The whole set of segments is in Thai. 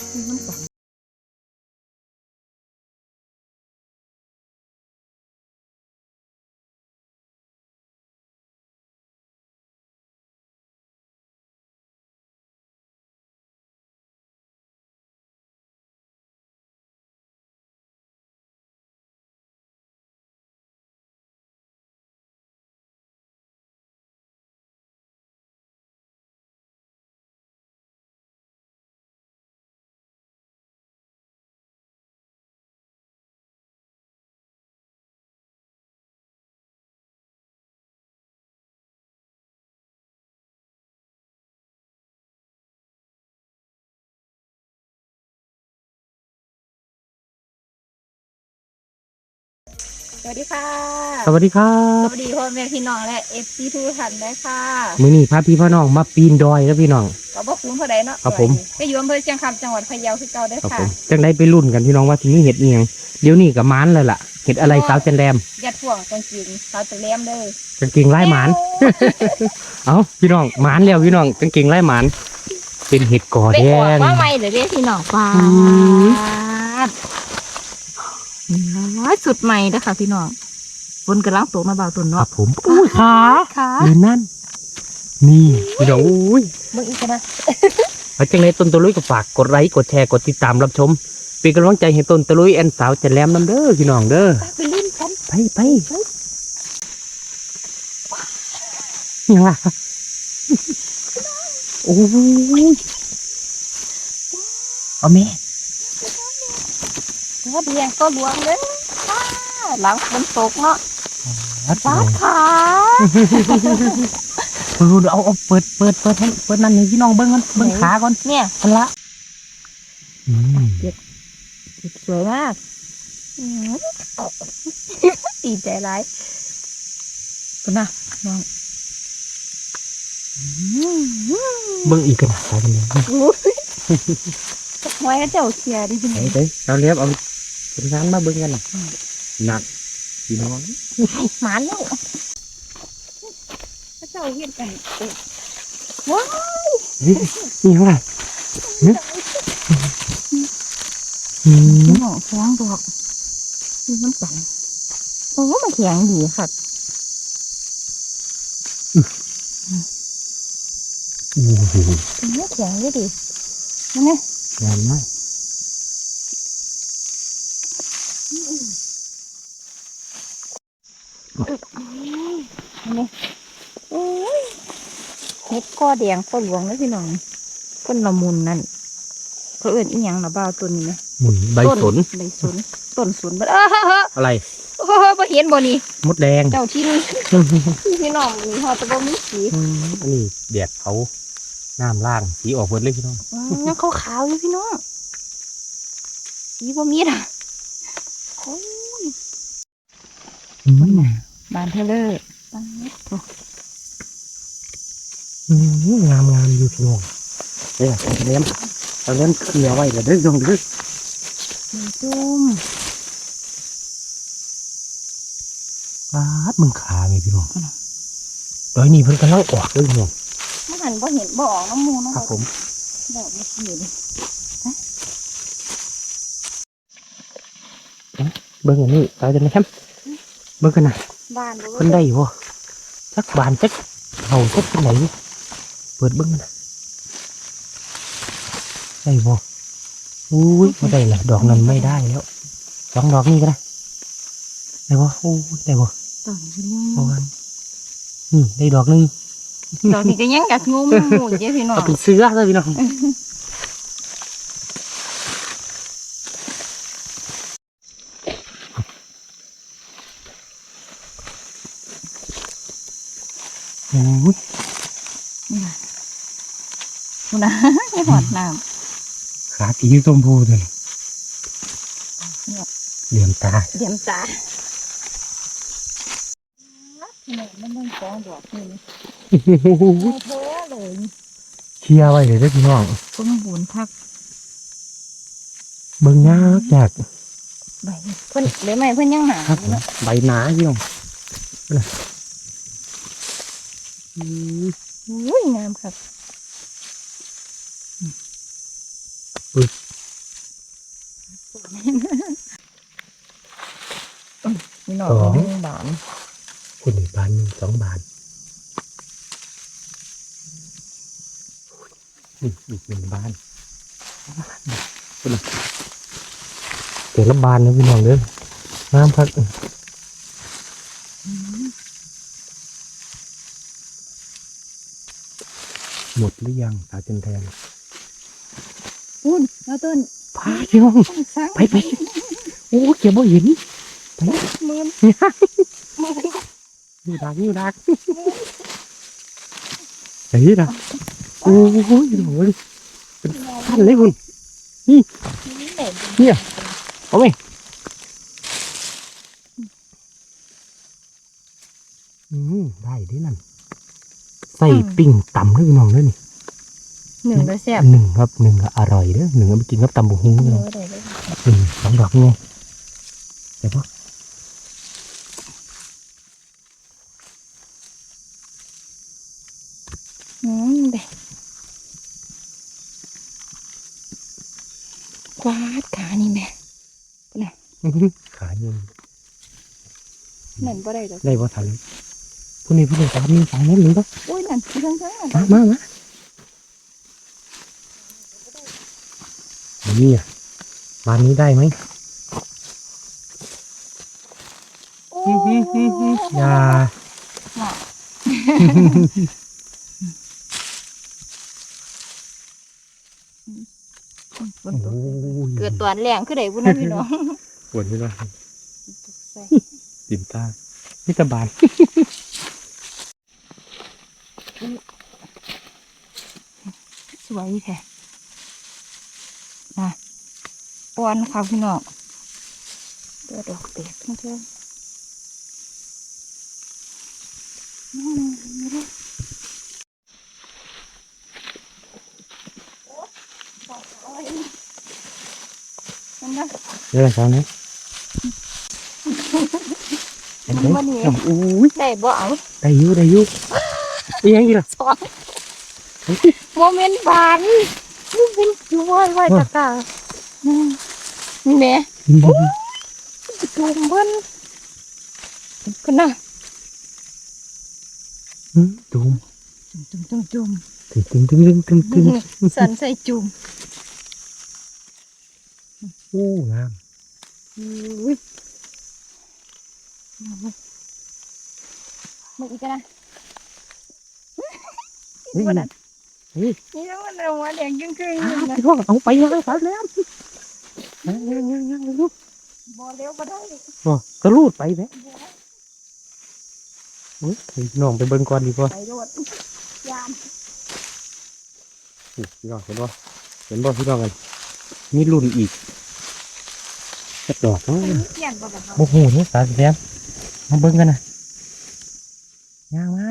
น้ำกันส วัสดีค่ะ สวัสดีครัสบวัสดีพ่อแม่พี่น้องและเอฟซีทุกท่านด้วยค่ะ มื้อนี้พาพี่พ่อน้องมาปีนดอยแล้วพี่น้องขอบพระคุณพ่อใดเนาะครับผม ก็อยู่อำเภอเชียงคำจังหวัดพะเยาคือเก่าเด้อครับค่ะผมจังได้ไปรุ่นกันพี่น้องว่าที่นี่เห็ดเอียงเดี๋ยวนี้กับมานเลยล่ะเห็ดอะไรสาวเจนแรมยัดพ่วงกางเกงสาวตะเลียมเลยกางเกงไล่หมาน เอ้าพี่น้องหมานแล้วพี่น้องกางเกงไล่หมาน เป็นเห็ดก่อไปแดออกง ว่าไม่เลยเด้อพี่น้องฟ้าอืมน้อย สุดใหม่เด้อค่ะพี่น้องฝนกำลังตกมาเบาตุนครัเนาะบผมอุ้ยขาค่ะหรือนั่น นี่พี่น้องอุ้ยมึงอีกนะเอาจังไรต้นตะลุยก็ฝากกดไลค์กดแชร์กดติดตามรับชมเป็นกำลังใจให้ต้นตะลุยแอนสาวเจนแรมน้ำเด้อพี่น้องเด้อไปเล่นกันไปไปยังล่ะโอ้ยเอาแม่ ว่าเบียงก็หลวงเลยค่ะหลังฝนตกเนาะรัดฟ้าเอาขาเปิดเอาเอาเปิดเปิดเปิดให้เปิดนั่นนี่พี่น้องเบิ้งก่อนเบิ้งขาก่อนเนี่ยพันละอืมสวยมากอืมดีใจร้ายคุณนะน้องเบิ้งอีกกันขากันเลยอุ้ยไว้เจ้าเสียดิพี่ไหนน้องเด้เราเรียบเอา เป็นงานมาเบิ้งกันน่ะหนักพี่น้องหมาแล้วพระเจ้าเห็นกันเอ๊ะว้าวนี่ยังไงอืมพี่น้องแข็งดอกมีน้ำกันโอ้มันแข็งดีค่ะโอ้โหมันไม่แข็งเลยดินั่นไงงานมาก นั่นไงโอ้ยเฮ็ดก้อแดงก้อหลวงเลยพี่น้องก้นละมุนนั่นเขาเอื่นอีหยังนะบ้าวตัวนี้ไหมหมุนใบสนใบสนต้นสนบ่เออเฮ้อเฮ้ออะไรเฮ้อบ่เห็นบ่นี่มดแดงเจ้าที่นี่พี่น้องมีฮอดแตะบ่มีสีอืมอันนี้แดดเผาน้ำล่างสีออกเบิดเลยพี่น้องอืมยังขาวๆอยู่พี่น้องสีบ่มีอะโอ้ยอืม บานเทเลอร์บานเล็กโอ้อืมงามงามอยู่พี่น้องเนี่ยเลี้ยมเราเลี้ยมเคลียร์ไว้แล้วเด้อจงเด้อมีจุ่มปาดมึงขาไหมพี่น้องดอยนี่เพิ่นกำลังออกเลยพี่น้องมันหันบ่เห็นบ่ออกน้ำมูน้ำครับผมดอกมันอยู่ดิเบิ่งอันนี้เราจะนะครับเบิ่งกันนะ บ้านบ่เพิ่นได้บ่สักบานสักเอาสักที่ไหนเปิดเบิ่งกันนะได้บ่อุ้ยบ่ได้ละดอกนั้นไม่ได้แล้วสองดอกนี่ก็ได้ได้บ่โอ้ยได้บ่ ดอกนี้ยัง ประมาณนี่ได้ดอกหนึง ดอกนี้ก็ยังกัดงูมูเจ้พี่น้อง เอาเป็นเสื้อเลยพี่น้อง โอ้ยคุณนะให้หอดน้ขาสีชมพูเลยเหลี่ยมตาำเดี๋ยวตาพี่น้องมันต้องฟ้องดอกนี่เอาเท้เลยเคลียร์ไว้เลยเด้อพี่น้องต้นบุญทักเบิ่งยากจากใบเพิ่นหรือไม่เพิ่นยังหนาครับผมเนาะใบหนาพี่น้องนะ อืมอุ้ยงามครับนี่หน่อยหนึ่งบาทคุณอีกบานหนึ่งสองบาทนี่อีกหนึ่งบานคุณน่ะเกิดละบานนะพี่น้องเด้อน้ำพัก หมดหรือยังตาจันแทนอุ้นแล้วต้นพาพี่น้องต้องสร้างไปไปโอ้เก็บบ่เห็นไปมือมืออยู่ดักอยู่ดักเฮ้ยนะโอ้ยโอ้ยเป็นพันเลยคุณนี่แหละเอาไหมอืมได้เดินั่น ใส่ปิ่งต่ำด้วยพี่น้องเด้วยนี่หนึ่งแล้วแซ่บหนึ่งครับหนึ่งก็อร่อยเด้อหนึ่งเอาไปกินกับตำบุ้งเอพี่น้องอได้เลยหนึ่งสองดอกนี่ไงแต่พออืมเด็กวาดขานี่แม่ขาเงินเหมือนบ่ได้ดอกได้บ่ทัน ผู้นี้ผู้นี้ตามนี่ฟังนั้นหรือเปล่าโอ้ยนั่นที่ทั้งทั้งนั่นมามามานี่อะบ้านนี้ได้ไหมโอ้อย่าน่ะฝนตกโอ้ยเกิดตอนแรงคือได้บุญนะพี่น้องปวดอยู่แล้วใส่ติ่มตาพิตาบาน สวยแท้นะอ่อนค่ะพี่น้องตัวดอกเตกทั้งเท่าอืมเห็นไหมเดี๋ยวอะไรครับเนี่ยมันบ่นี่โอ้ยได้บ่เอาได้อยู่ได้อยู่อีหยังอีกล่ะสอง โมเมนต์บานนี่เป็นจุ้ยไว้ตะกร้าอืมนี่แม่จุ่มเพิ่นกันนะอืมจุ่มจุ่มจุ่มจุ่มตึงตึงตึงตึงตึงตึงสันใส่จุ่มโอ้งามอุ้ยมาอีกกันนะนี่วันนะนั้ นนี่นี่แล้วมันเอาหัวแดงยิ่งขึ้นอ้าวนะพี่พ่อเอาไปแล้วครับแล้วยังยังยังยังลูกบ่เร็วบ่ได้อ๋อกระลูดไปแม่โอ้ยให้น้องไปเบิ่งก่อนดีกว่าไปโดดยามนี่พี่น้องเห็นบ่เห็นบ่พี่น้องกันมีรุ่นอีกกระดอกเนาะเปลี่ยนบ่แบบโอ้โหนี่สาสีแดงมาเบิ่งกันนะย่างมา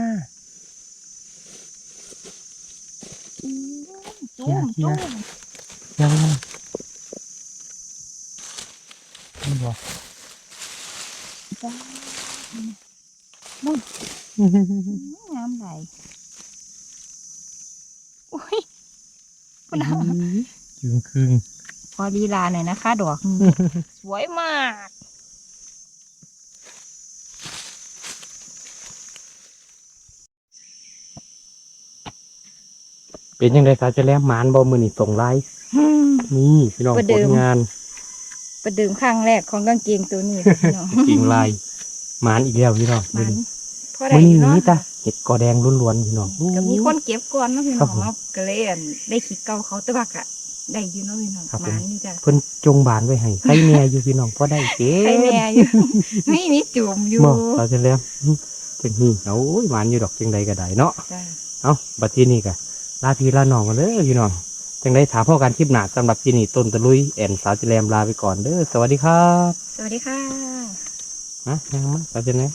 จุ่มจุ่มย่างมานี่บ่จ้างามไหลโอ้ยคุณอาจึงครึ่งพอดีลาหน่อยนะคะ ดอกนี้สวยมาก เป็นยังไงสาจะแลมหมานบ่มือนี่ส่งไลน์นี่พี่น้องประผเดิลมงาน ประเดิมข้างแรกของกางเกงตัวนี้ค่ะพี่น้องกิ่งลายหมานอีกแล้วพี่น้องมืมัอนนี้เพราะอะไรมือนี้เนาะนี่ตาเห็ดกอแดงล้วนๆพี่น้อง ก็มีคนเก็บก่อนเนาะพี่ครัน้อบงผมเนาะก็เลยอั่นได้ขีดเก่าเขาแตะบักอะได้อยู่เนาะพี่น้องครับผมหมันนี่จ้ะเพิ่นจงบานไว้ให้ใครแน่อยู่พี่น้องพอได้เก๋ใครแน่อยู่ ไม่มีจุ่มอยู่บ่สาจะแลมจังนี่โอ้ยหมานอยู่ดอกจังใดก็ได้เนาะ จ้ะเอาบัดทีนี้ก็ ลาพี่ลาน้องกันเด้อพี่น้องจังได้ถามพ่อกันคลิปหน้าสำหรับที่นี่ต้นตะลุยแอนสาวจิแรมลาไปก่อนเด้อสวัสดีครับ สวัสดีค่ะนะยังมาสาวจิแรมส